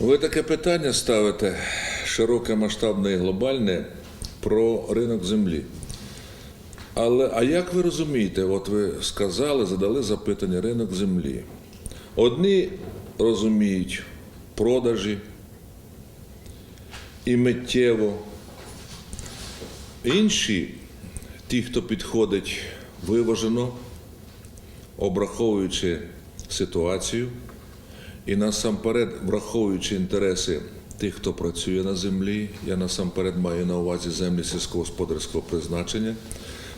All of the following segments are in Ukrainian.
Ви таке питання ставите широке, масштабне і глобальне про ринок землі. Але а як ви розумієте, от ви сказали, задали запитання ринок землі. Одні розуміють продажі і миттєво, інші, ті, хто підходить виважено, обраховуючи ситуацію, і насамперед, враховуючи інтереси тих, хто працює на землі, я насамперед маю на увазі землі сільськогосподарського призначення,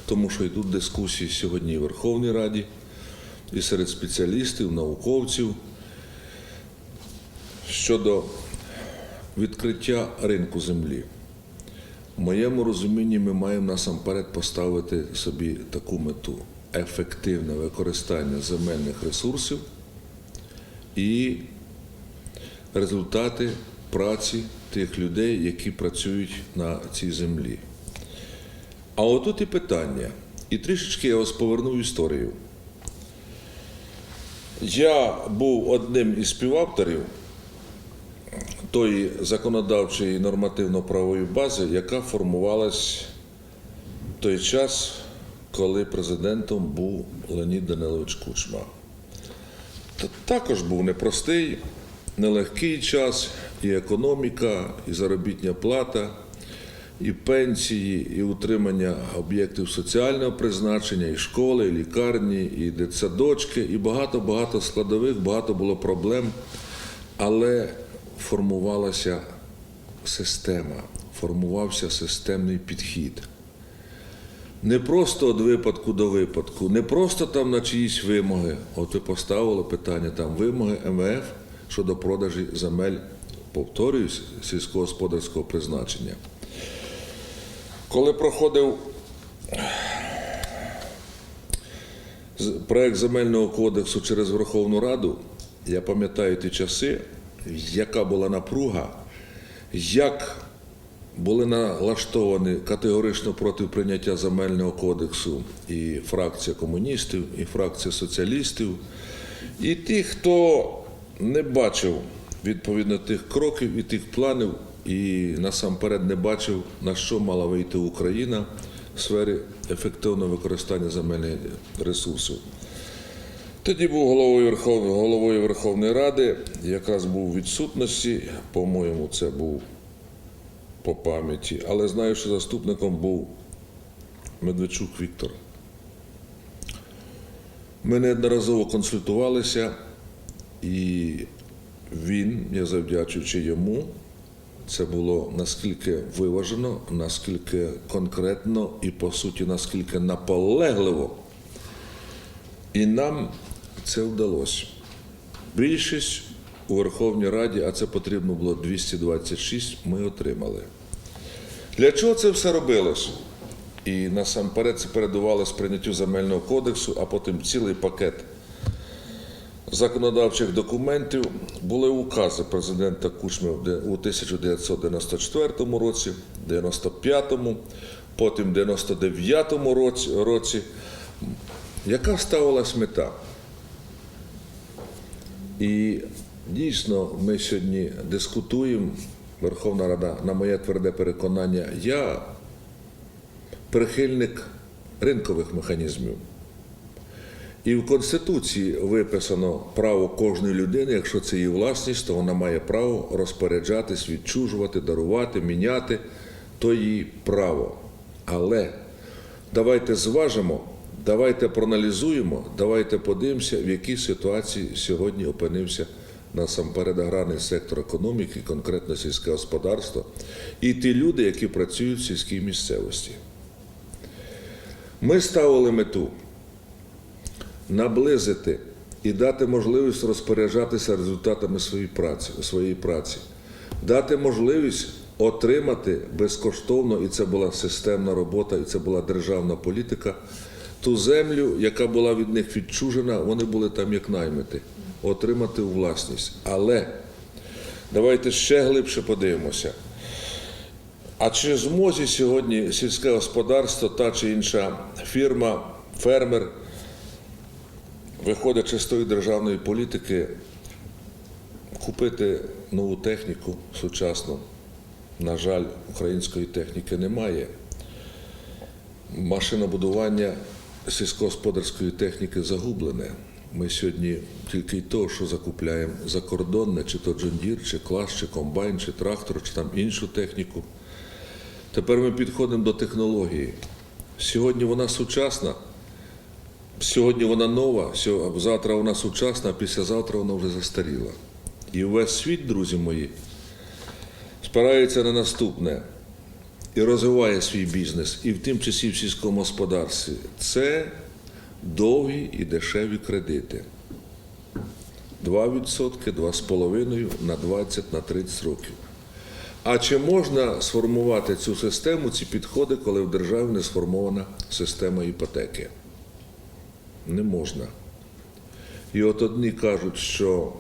тому що йдуть дискусії сьогодні в Верховній Раді, і серед спеціалістів, науковців щодо відкриття ринку землі. В моєму розумінні ми маємо насамперед поставити собі таку мету ефективне використання земельних ресурсів і результати праці тих людей, які працюють на цій землі. А отут і питання. І трішечки я вас поверну в історію. Я був одним із співавторів тої законодавчої нормативно-правової бази, яка формувалась в той час, коли президентом був Леонід Данилович Кучма. Та також був непростий, нелегкий час, і економіка, і заробітня плата, і пенсії, і утримання об'єктів соціального призначення, і школи, і лікарні, і дитсадочки, і багато-багато складових, багато було проблем. Але формувалася система, формувався системний підхід. Не просто від випадку до випадку, не просто там на чиїсь вимоги. От ви поставили питання там вимоги МВФ щодо продажі земель, повторююсь, сільськогосподарського призначення. Коли проходив проект земельного кодексу через Верховну Раду, я пам'ятаю ті часи, яка була напруга, як були налаштовані категорично проти прийняття земельного кодексу і фракція комуністів, і фракція соціалістів, і ті, хто не бачив відповідно тих кроків і тих планів, і насамперед не бачив, на що мала вийти Україна в сфері ефективного використання земельних ресурсів. Тоді був головою Верховної, головою Верховної Ради, якраз був у відсутності, по-моєму, це був по пам'яті, але знаю, що заступником був Медведчук Віктор. Ми неодноразово консультувалися, і він, я завдячуючи йому, це було наскільки виважено, наскільки конкретно і, по суті, наскільки наполегливо. І нам це вдалося. Більшість у Верховній Раді, а це потрібно було 226, ми отримали. Для чого це все робилось? І насамперед це передувалося прийняттю земельного кодексу, а потім цілий пакет законодавчих документів. Були укази президента Кучми у 1994 році, 95-му, потім 99-му році, році. Яка ставилась мета? І дійсно ми сьогодні дискутуємо, Верховна Рада, на моє тверде переконання, я прихильник ринкових механізмів. І в Конституції виписано право кожної людини, якщо це її власність, то вона має право розпоряджатись, відчужувати, дарувати, міняти, то її право. Але давайте зважимо, давайте проаналізуємо, давайте подивимося, в якій ситуації сьогодні опинився насамперед аграрний сектор економіки, конкретно сільське господарство, і ті люди, які працюють в сільській місцевості. Ми ставили мету наблизити і дати можливість розпоряджатися результатами своєї праці, своєї праці, дати можливість отримати безкоштовно, і це була системна робота, і це була державна політика. Ту землю, яка була від них відчужена, вони були там як наймити, отримати у власність. Але давайте ще глибше подивимося. А чи в змозі сьогодні сільське господарство, та чи інша фірма, фермер, виходячи з тої державної політики, купити нову техніку сучасну. На жаль, української техніки немає. Машинобудування сільськогосподарської техніки загублене. Ми сьогодні тільки й то, що закупляємо закордонне, чи то джондір, чи клас, чи комбайн, чи трактор, чи там іншу техніку. Тепер ми підходимо до технології. Сьогодні вона сучасна, сьогодні вона нова, завтра вона сучасна, а післязавтра вона вже застаріла. І весь світ, друзі мої, спирається на наступне і розвиває свій бізнес, і в тим часі в сільському господарстві. Це довгі і дешеві кредити. 2%, 2,5% на 20, на 30 років. А чи можна сформувати цю систему, ці підходи, коли в державі не сформована система іпотеки? Не можна. І от одні кажуть, що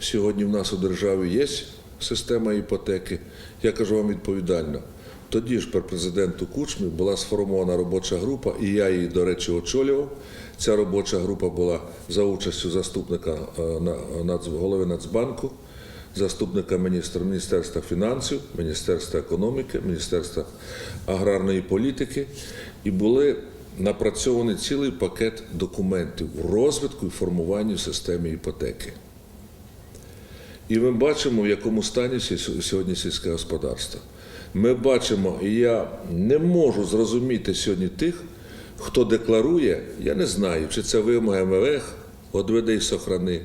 сьогодні в нас у державі є система іпотеки. Я кажу вам відповідально. Тоді ж при президенту Кучмі була сформована робоча група, і я її, до речі, очолював. Ця робоча група була за участю заступника е, голови Нацбанку, заступника міністра Міністерства фінансів, Міністерства економіки, Міністерства аграрної політики, і були напрацьований цілий пакет документів у розвитку і формуванні системи іпотеки. І ми бачимо, в якому стані сьогодні сільське господарство. Ми бачимо, і я не можу зрозуміти сьогодні тих, хто декларує, я не знаю, чи це вимоги МВФ, одведи й сохрани,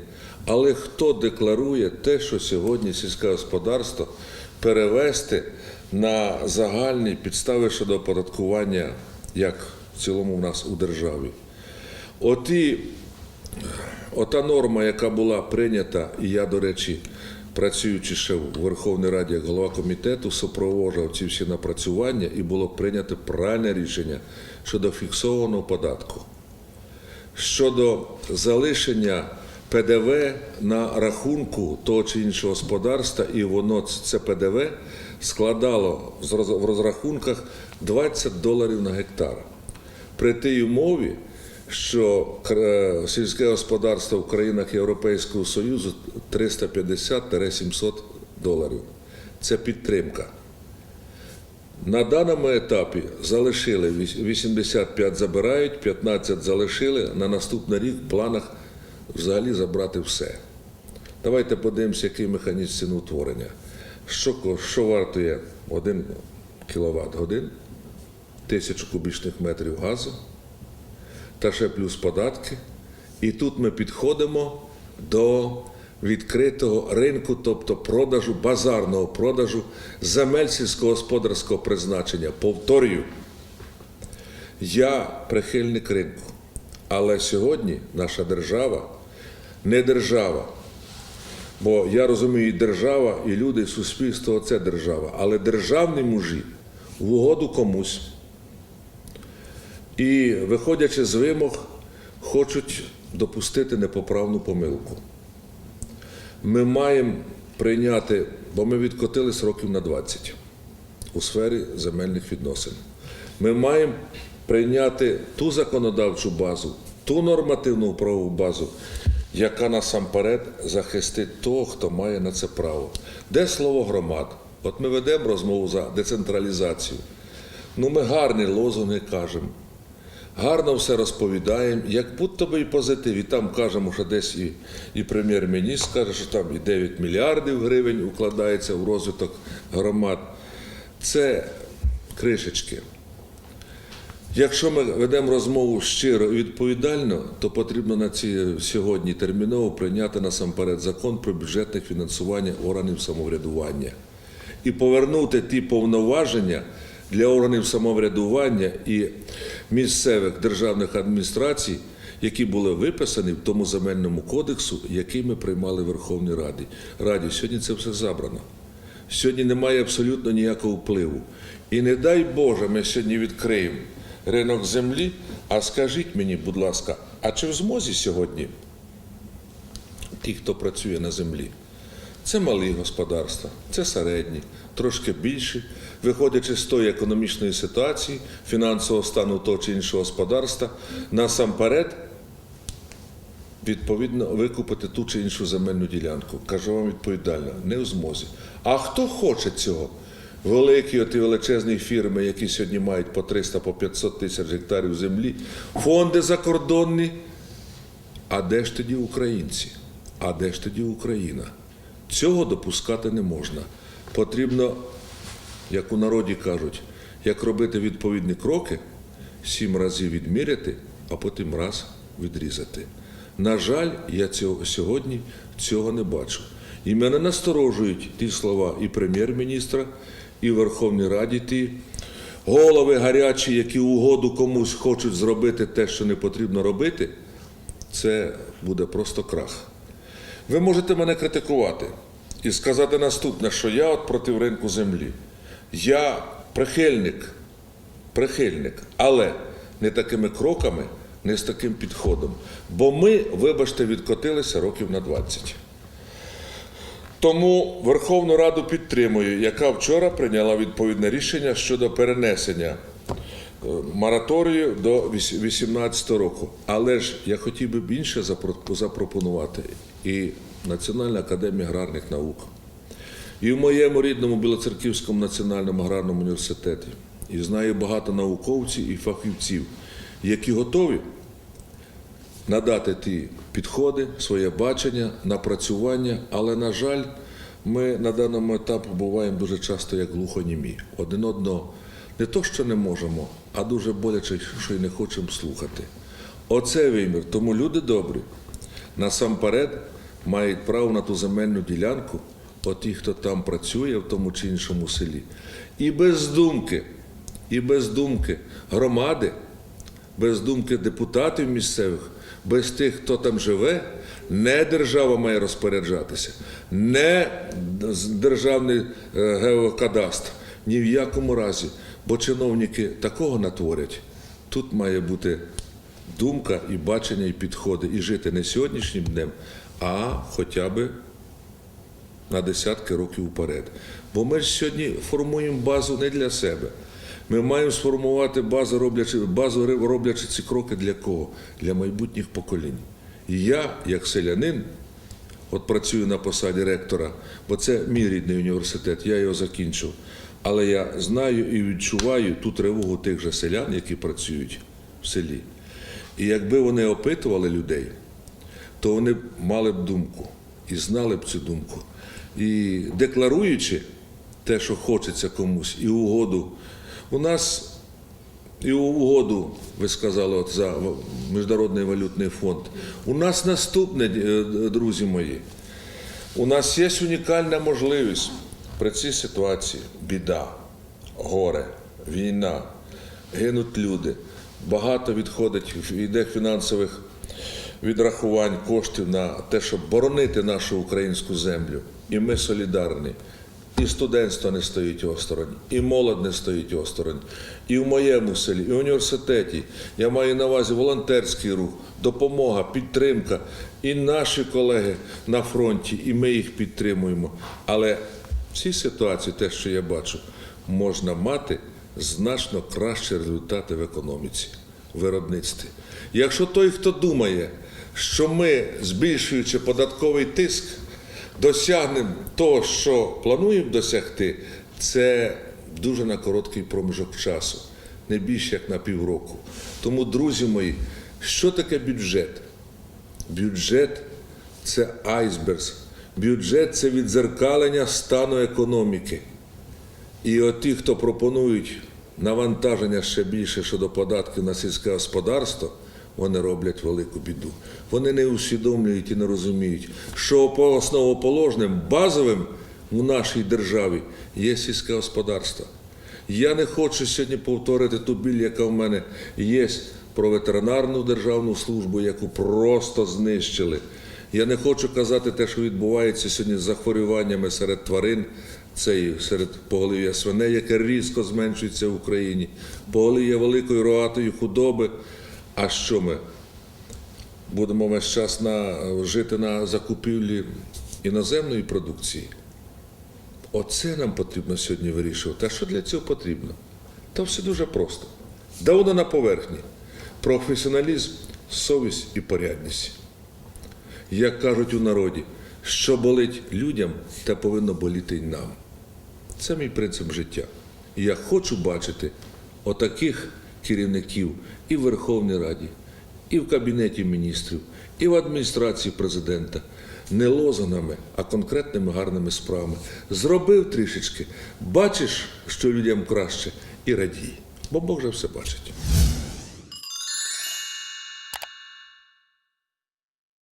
але хто декларує те, що сьогодні сільське господарство перевести на загальні підстави щодо оподаткування, як в цілому в нас у державі. Оті Ота норма, яка була прийнята, і я, до речі, працюючи ще в Верховній Раді як голова комітету, супроводжував ці всі напрацювання і було прийнято правильне рішення щодо фіксованого податку, щодо залишення ПДВ на рахунку того чи іншого господарства, і воно це ПДВ складало в розрахунках 20 доларів на гектар. При тій умові, що сільське господарство в країнах Європейського Союзу 350-700 доларів. Це підтримка. На даному етапі залишили 85 забирають, 15 залишили. На наступний рік в планах взагалі забрати все. Давайте подивимося, який механізм ціноутворення. Що, що вартує 1 кВт годин, тисячу кубічних метрів газу, та ще плюс податки. І тут ми підходимо до відкритого ринку, тобто продажу, базарного продажу земель сільськогосподарського призначення. Повторюю, я прихильник ринку, але сьогодні наша держава не держава. Бо я розумію, і держава, і люди, і суспільство це держава. Але державні мужі в угоду комусь. І, виходячи з вимог, хочуть допустити непоправну помилку. Ми маємо прийняти, бо ми відкотились років на 20 у сфері земельних відносин. Ми маємо прийняти ту законодавчу базу, ту нормативну правову базу, яка насамперед захистить того, хто має на це право. Де слово громад? От ми ведемо розмову за децентралізацію. Ну, ми гарні лозунги кажемо. Гарно все розповідаємо, як будто би і позитив. І там кажемо, що десь і, і прем'єр-міністр каже, що там і 9 мільярдів гривень укладається в розвиток громад. Це кришечки. Якщо ми ведемо розмову щиро і відповідально, то потрібно на ці сьогодні терміново прийняти насамперед закон про бюджетне фінансування органів самоврядування і повернути ті повноваження для органів самоврядування і місцевих державних адміністрацій, які були виписані в тому земельному кодексу, який ми приймали в Верховній Раді. Раді. Сьогодні це все забрано. Сьогодні немає абсолютно ніякого впливу. І не дай Боже, ми сьогодні відкриємо ринок землі. А скажіть мені, будь ласка, а чи в змозі сьогодні ті, хто працює на землі? Це малі господарства, це середні, трошки більші. Виходячи з тої економічної ситуації, фінансового стану того чи іншого господарства, насамперед відповідно викупити ту чи іншу земельну ділянку. Кажу вам відповідально, не в змозі. А хто хоче цього? Великі оті величезні фірми, які сьогодні мають по 300 по 500 тисяч гектарів землі, фонди закордонні. А де ж тоді українці? А де ж тоді Україна? Цього допускати не можна. Потрібно, як у народі кажуть, як робити відповідні кроки, сім разів відміряти, а потім раз відрізати. На жаль, я цього сьогодні цього не бачу. І мене насторожують ті слова і прем'єр-міністра, і Верховній Раді ті голови гарячі, які угоду комусь хочуть зробити те, що не потрібно робити, це буде просто крах. Ви можете мене критикувати і сказати наступне, що я от проти ринку землі. Я прихильник, прихильник, але не такими кроками, не з таким підходом. Бо ми, вибачте, відкотилися років на 20. Тому Верховну Раду підтримую, яка вчора прийняла відповідне рішення щодо перенесення е, мораторію до 2018 року. Але ж я хотів би б інше запропонувати і Національна академія аграрних наук, і в моєму рідному Білоцерківському національному аграрному університеті. І знаю багато науковців і фахівців, які готові надати ті підходи, своє бачення, напрацювання, але, на жаль, ми на даному етапі буваємо дуже часто як глухонімі. Один одного не то, що не можемо, а дуже боляче, що й не хочемо слухати. Оце вимір. Тому люди добрі, насамперед, мають право на ту земельну ділянку, от ті, хто там працює в тому чи іншому селі. І без думки, і без думки громади без думки депутатів місцевих, без тих, хто там живе, не держава має розпоряджатися, не державний е, геокадастр. Ні в якому разі. Бо чиновники такого натворять. Тут має бути думка і бачення, і підходи, і жити не сьогоднішнім днем, а хоча б на десятки років вперед. Бо ми ж сьогодні формуємо базу не для себе. Ми маємо сформувати базу, роблячи, базу роблячи ці кроки для кого? Для майбутніх поколінь. І я, як селянин, от працюю на посаді ректора, бо це мій рідний університет, я його закінчив. Але я знаю і відчуваю ту тривогу тих же селян, які працюють в селі. І якби вони опитували людей, то вони мали б думку і знали б цю думку. І декларуючи те, що хочеться комусь, і угоду, у нас і угоду, ви сказали, от за Міжнародний валютний фонд. У нас наступне, е, друзі мої, у нас є унікальна можливість при цій ситуації біда, горе, війна, гинуть люди. Багато відходить, йде фінансових відрахувань коштів на те, щоб боронити нашу українську землю. І ми солідарні. І студентство не стоїть осторонь, і молодь не стоїть осторонь. І в моєму селі, і в університеті я маю на увазі волонтерський рух, допомога, підтримка. І наші колеги на фронті, і ми їх підтримуємо. Але в цій ситуації, те, що я бачу, можна мати значно кращі результати в економіці, виробництві. Якщо той, хто думає, що ми, збільшуючи податковий тиск, досягнемо того, що плануємо досягти, це дуже на короткий проміжок часу, не більше як на півроку. Тому, друзі мої, що таке бюджет? Бюджет це айсберг. Бюджет це відзеркалення стану економіки. І от ті, хто пропонують навантаження ще більше щодо податків на сільське господарство, вони роблять велику біду. Вони не усвідомлюють і не розуміють, що по основоположним, базовим у нашій державі є сільське господарство. Я не хочу сьогодні повторити ту біль, яка в мене є про ветеринарну державну службу, яку просто знищили. Я не хочу казати те, що відбувається сьогодні з захворюваннями серед тварин, це і серед поголів'я свиней, яке різко зменшується в Україні, поголів'я великої рогатої худоби. А що ми? Будемо весь час на, жити на закупівлі іноземної продукції. Оце нам потрібно сьогодні вирішувати. А що для цього потрібно? Та все дуже просто. Давно на поверхні. Професіоналізм, совість і порядність. Як кажуть у народі, що болить людям, те повинно боліти й нам. Це мій принцип життя. Я хочу бачити отаких керівників і в Верховній Раді, і в Кабінеті міністрів, і в адміністрації президента. Не лозунами, а конкретними гарними справами. Зробив трішечки, бачиш, що людям краще, і радій. Бо Бог же все бачить.